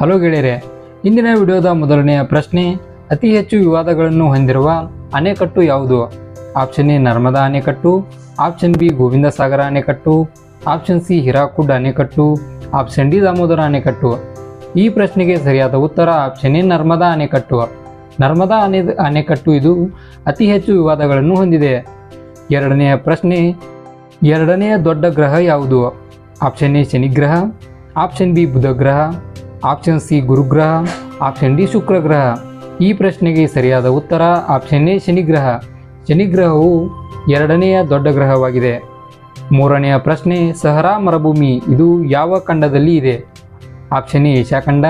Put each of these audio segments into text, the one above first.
Hello ಗೆಳೆಯರೆ, ಇಂದಿನ ವಿಡಿಯೋದ ಮೊದಲನೆಯ ಪ್ರಶ್ನೆ, ಅತಿ ಹೆಚ್ಚು ವಿವಾದಗಳನ್ನು ಹೊಂದಿರುವ ಅಣೆಕಟ್ಟು ಯಾವುದು? ಆಪ್ಷನ್ ಎ, ನರ್ಮದಾ ಅಣೆಕಟ್ಟು, ಆಪ್ಷನ್ ಬಿ ಗೋವಿಂದ ಸಾಗರ ಅಣೆಕಟ್ಟು, ಆಪ್ಷನ್ ಸಿ, ಹಿರಾಕುಡ್ ಅಣೆಕಟ್ಟು, ಆಪ್ಷನ್ ಡಿ, ದಾಮೋದರ ಅಣೆಕಟ್ಟು. ಈ ಪ್ರಶ್ನೆಗೆ ಸರಿಯಾದ ಉತ್ತರ ಆಪ್ಷನ್ ಎ, ನರ್ಮದಾ ಅಣೆಕಟ್ಟು. ನರ್ಮದಾ ಅಣೆ, ಅಣೆಕಟ್ಟು ಇದು ಅತಿ ಹೆಚ್ಚು ವಿವಾದಗಳನ್ನು ಹೊಂದಿದೆ. ಎರಡನೆಯ ಪ್ರಶ್ನೆ, ಎರಡನೆಯ ದೊಡ್ಡ ಗ್ರಹ ಯಾವುದು? ಆಪ್ಷನ್ ಎ, ಶನಿಗ್ರಹ, ಆಪ್ಷನ್ ಬಿ, ಬುಧ ಗ್ರಹ ಆಪ್ಷನ್ ಸಿ ಗುರುಗ್ರಹ, ಆಪ್ಷನ್ ಡಿ ಶುಕ್ರಗ್ರಹ. ಈ ಪ್ರಶ್ನೆಗೆ ಸರಿಯಾದ ಉತ್ತರ ಆಪ್ಷನ್ ಎ ಶನಿಗ್ರಹ. ಶನಿಗ್ರಹವು ಎರಡನೆಯ ದೊಡ್ಡ ಗ್ರಹವಾಗಿದೆ. ಮೂರನೆಯ ಪ್ರಶ್ನೆ, ಸಹರಾ ಮರುಭೂಮಿ, ಇದು ಯಾವ ಖಂಡದಲ್ಲಿ ಇದೆ? ಆಪ್ಷನ್ ಎ ಏಷ್ಯಾ ಖಂಡ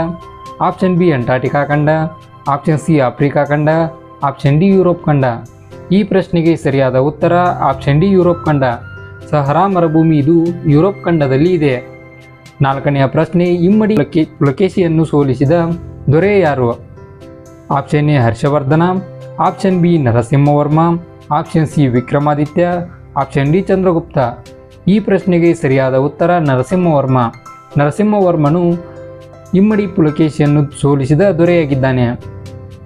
ಆಪ್ಷನ್ ಬಿ ಅಂಟಾರ್ಟಿಕಾ ಖಂಡ, ಆಪ್ಷನ್ ಸಿ ಆಫ್ರಿಕಾ ಖಂಡ, ಆಪ್ಷನ್ ಡಿ ಯುರೋಪ್ ಖಂಡ. ಈ ಪ್ರಶ್ನೆಗೆ ಸರಿಯಾದ ಉತ್ತರ ಆಪ್ಷನ್ ಡಿ ಯುರೋಪ್ ಖಂಡ. ಸಹರಾ ಮರುಭೂಮಿ, ಇದು ಯುರೋಪ್ ಖಂಡದಲ್ಲಿ ಇದೆ. ನಾಲ್ಕನೆಯ ಪ್ರಶ್ನೆ, ಇಮ್ಮಡಿ ಪುಲಕೆ ಪುಲಕೇಶಿಯನ್ನು ಸೋಲಿಸಿದ ದೊರೆ ಯಾರು? Option A, Harshavardhana. Option B, Narasimhavarma. Option C, Vikramaditya. Option D, Chandragupta. ಈ ಪ್ರಶ್ನೆಗೆ ಸರಿಯಾದ ಉತ್ತರ, ನರಸಿಂಹವರ್ಮ. ನರಸಿಂಹವರ್ಮನು ಇಮ್ಮಡಿ ಪುಲಕೇಶಿಯನ್ನು ಸೋಲಿಸಿದ ದೊರೆಯಾಗಿದ್ದಾನೆ.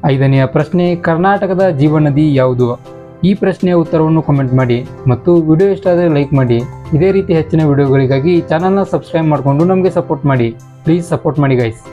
ಐದನೆಯ ಪ್ರಶ್ನೆ, ಕರ್ನಾಟಕದ ಜೀವನದಿ ಯಾವುದು? ಈ ಪ್ರಶ್ನೆಯ ಉತ್ತರವನ್ನು ಕಮೆಂಟ್ ಮಾಡಿ ಮತ್ತು ವಿಡಿಯೋ ಇಷ್ಟ ಆದರೆ ಲೈಕ್ ಮಾಡಿ. ಇದೇ ರೀತಿ ಹೆಚ್ಚಿನ ವಿಡಿಯೋಗಳಿಗಾಗಿ ಚಾನಲ್ನ ಸಬ್ಸ್ಕ್ರೈಬ್ ಮಾಡಿಕೊಂಡು ನಮಗೆ ಸಪೋರ್ಟ್ ಮಾಡಿ. ಪ್ಲೀಸ್ ಸಪೋರ್ಟ್ ಮಾಡಿ ಗೈಸ್